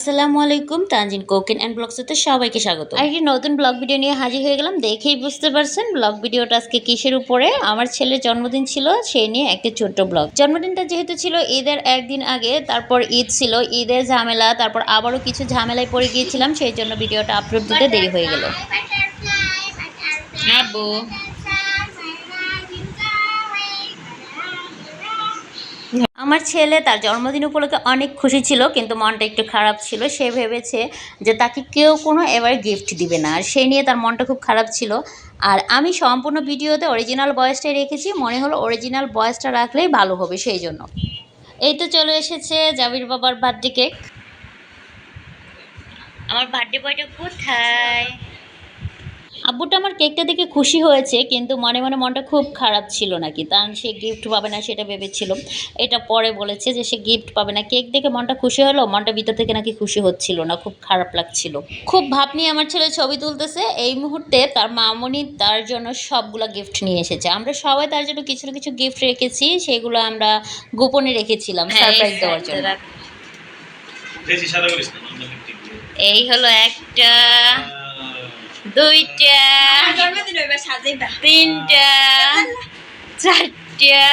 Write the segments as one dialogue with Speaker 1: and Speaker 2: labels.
Speaker 1: আসসালামু আলাইকুম Tanjin cocaine and ব্লগসতে সবাইকে স্বাগত আর একটি নতুন ব্লগ ভিডিও নিয়ে হাজির হয়ে গেলাম দেখেই বুঝতে পারছেন ব্লগ ভিডিওটা আজকে কিসের উপরে আমার ছেলের জন্মদিন ছিল সেই নিয়ে একটি ছোট্ট ব্লগ জন্মদিনটা যেহেতু ছিল ঈদের একদিন আগে তারপর ঈদ ছিল ঈদের ঝামেলা তারপর আবারও কিছু ঝামেলায় পড়ে গিয়েছিলাম সেই জন্য ভিডিওটা আপলোড দিতে দেরি হয়ে গেল আব্বু আমার ছেলে তার জন্মদিন উপলক্ষে অনেক খুশি ছিল, কিন্তু মনটা একটু খারাপ ছিল। সে ভেবেছে যে তাকে কেউ কোনো এবার গিফট দিবে না। আর সেই নিয়ে তার মনটা খুব খারাপ ছিল। আর আমি সম্পূর্ণ ভিডিওতে অরিজিনাল বয়েসটাই রেখেছি। মনে হলো অরিজিনাল বয়েসটা রাখলেই ভালো হবে সেই জন্য এই তো চলে এসেছে জাবির বাবার বার্থডে কেক আমার বার্থডে বয়টা কোথায়? আব্বুটা আমার কেকটা দেখে খুশি হয়েছে কিন্তু মনে মনে মনটা খুব খারাপ ছিল নাকি? তার সে গিফট পাবে না সেটা ভেবেছিল। এটা পরে বলেছে যে সে গিফট পাবে না। কেক দেখে মনটা খুশি হলো মনটা ভিতর থেকে নাকি খুশি হচ্ছিল না খুব খারাপ লাগছিল। খুব ভাব নিয়ে আমার ছেলে ছবি তুলতেছে। এই মুহূর্তে তার মামনি তার জন্য সবগুলো গিফট নিয়ে এসেছে। আমরা সবাই তার জন্য কিছু না কিছু গিফট রেখেছি সেগুলো আমরা গোপনে রেখেছিলাম সারপ্রাইজ দেওয়ার জন্য। এই হলো একটা দুইটা তিনটা চারটা।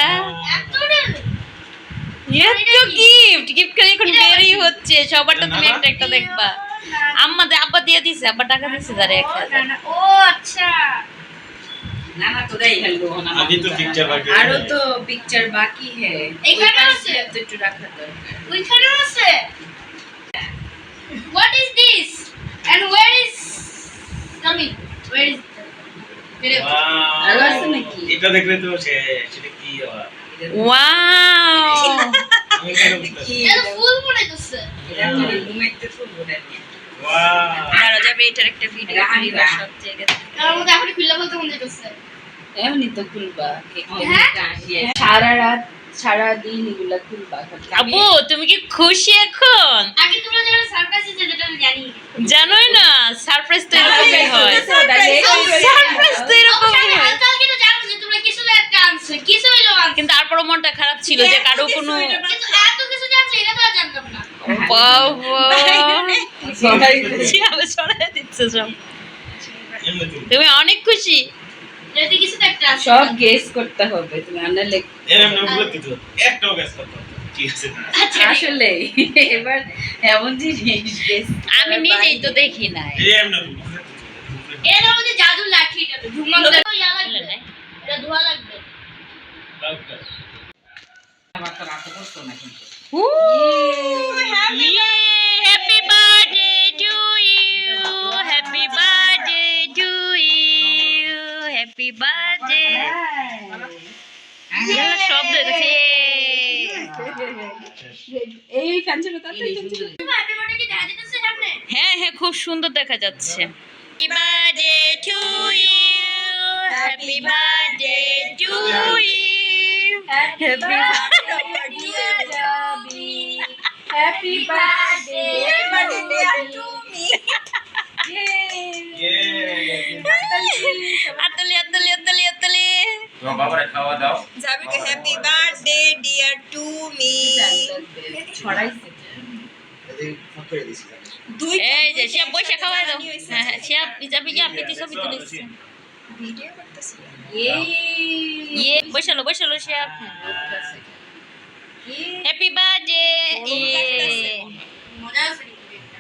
Speaker 1: এত গিফট গিফট খালি এখন বেরই হচ্ছে সবারটা তুমি একটা একটা দেখবা। আম্মা আব্বা দিয়ে দিছে আব্বা টাকা দিছে যারে এক হাজার।
Speaker 2: ও আচ্ছা।
Speaker 3: না না তোরাই হেলবো না
Speaker 4: আগে তো picture বাকি আরও
Speaker 3: তো পিকচার বাকি হে।
Speaker 2: এখানে আছে?
Speaker 3: একটু রাখা দরকার।
Speaker 2: ওইখানেও আছে। What is this and where is
Speaker 3: নাকি?
Speaker 4: এটা দেখলে তো সে সেটা কি
Speaker 1: ওয়াও
Speaker 2: ফুল বানাইতেছে
Speaker 3: এটা তো রুমেতে তুলবো না
Speaker 4: Wow!
Speaker 1: আর যাবে এটার একটা ভিডিও
Speaker 3: বা।
Speaker 1: সব জায়গায়
Speaker 2: তার মধ্যে এখন খুললা বলতে মন
Speaker 3: এমনি তো খুলবা আসিয়ে। সারা রাত সারা দিন এগুলা খালি।
Speaker 1: আব্বু তুমি কি খুশি এখন?
Speaker 2: আগে তোমরা যেটা সারপ্রাইজ দিতে যেটা আমি জানি।
Speaker 1: জানোই না সারপ্রাইজ তো এরকমই হয়। সারপ্রাইজ তো এরকমই হয়। কিন্তু তারপরও মনটা খারাপ ছিল যে কারও কোনো
Speaker 2: কিন্তু এত কিছু জানছো এটা তো আর জানতাম না।
Speaker 1: বাবা।
Speaker 3: সবাই খুশি।
Speaker 1: দিচ্ছে সব। তুমি অনেক খুশি।
Speaker 2: যদি কিছু তো একটা আছে
Speaker 3: সব গেস করতে হবে তুমি আনালে
Speaker 4: এর এমনি বলতে তো একটাও guess করতে হবে না। ঠিক আছে না?
Speaker 2: আচ্ছা
Speaker 3: আসলে এবার এমন জিনিস
Speaker 1: আমি নিজেই তো দেখি নাই।
Speaker 2: এর মধ্যে জাদুর লাঠি এটা তো ধুমা ইয়া লাগবে এটা ধোয়া লাগবে।
Speaker 3: আমার তো রাতে করতো না কিন্তু
Speaker 1: হ্যাপি
Speaker 2: দেখা যেতেছে সামনে?
Speaker 1: হ্যাঁ হ্যাঁ খুব সুন্দর দেখা যাচ্ছে। Happy birthday to you happy birthday to you happy
Speaker 3: happy birthday
Speaker 4: Yeah! তোমার বাবারে খাওয়া দাও।
Speaker 5: জাবিকে happy birthday dear to me
Speaker 3: ছড়াইছে
Speaker 1: এই যে শিয়া বসে খাওয়াই দাও। হ্যাঁ হ্যাঁ শিয়া পিজা পিজা আপনি তো ছবি
Speaker 5: ভিডিও করতেছি
Speaker 3: এই
Speaker 1: বসালো বসালো শিয়া হ্যাপি বার্থডে
Speaker 2: মজা আছে? কিন্তু এটা।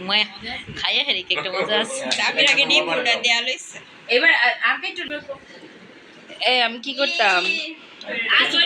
Speaker 1: ময়া খাইয়া হেরি কেকটা মজা আছে।
Speaker 5: আগে ডিম পুরোটা দেয়া লইছে।
Speaker 3: এবার আ- একটু এ আমি কি করতাম? আচ্ছা।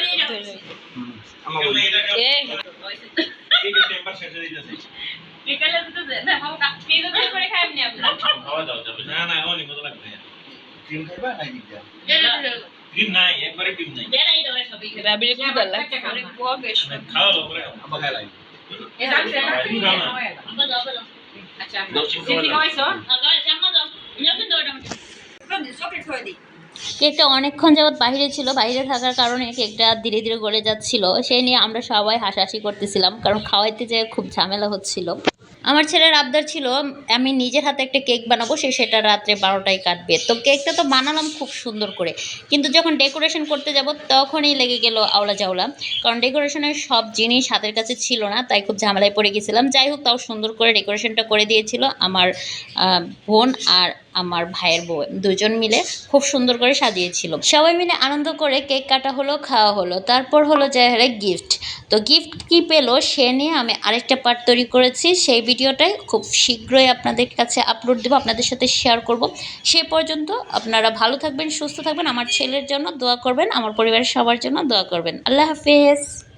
Speaker 1: কেকটা অনেকক্ষণ যাবৎ বাইরে ছিল, বাইরে থাকার কারণে কেকটা ধীরে ধীরে গলে যাচ্ছিল। সেই নিয়ে আমরা সবাই হাসাহাসি করতেছিলাম, কারণ খাওয়াইতে যেয়ে খুব ঝামেলা হচ্ছিল। আমার ছেলের আবদার ছিল, আমি নিজের হাতে একটা কেক বানাবো, সে সেটা রাত্রে বারোটায় কাটবে। তো কেকটা তো বানালাম খুব সুন্দর করে। কিন্তু যখন ডেকোরেশন করতে যাব, তখনই লেগে গেল আওলা জাওলা। কারণ ডেকোরেশনের সব জিনিস হাতের কাছে ছিল না, তাই খুব ঝামেলায় পড়ে গেছিলাম। যাই হোক, তাও সুন্দর করে ডেকোরেশনটা করে দিয়েছিল আমার বোন আর আমার ভাইয়ের বউ, দুজন মিলে খুব সুন্দর করে সাজিয়েছিল। সবাই মিলে আনন্দ করে কেক কাটা হলো, খাওয়া হলো। তারপর হলো যে গিফট তো গিফট কি পেল সে নিয়ে আমি আরেকটা পার্ট তৈরি করেছি। সেই ভিডিওটাই খুব শীঘ্রই আপনাদের কাছে আপলোড দেবো, আপনাদের সাথে শেয়ার করব। সে পর্যন্ত আপনারা ভালো থাকবেন, সুস্থ থাকবেন। আমার ছেলের জন্য দোয়া করবেন, আমার পরিবারের সবার জন্য দোয়া করবেন। আল্লাহ হাফেজ।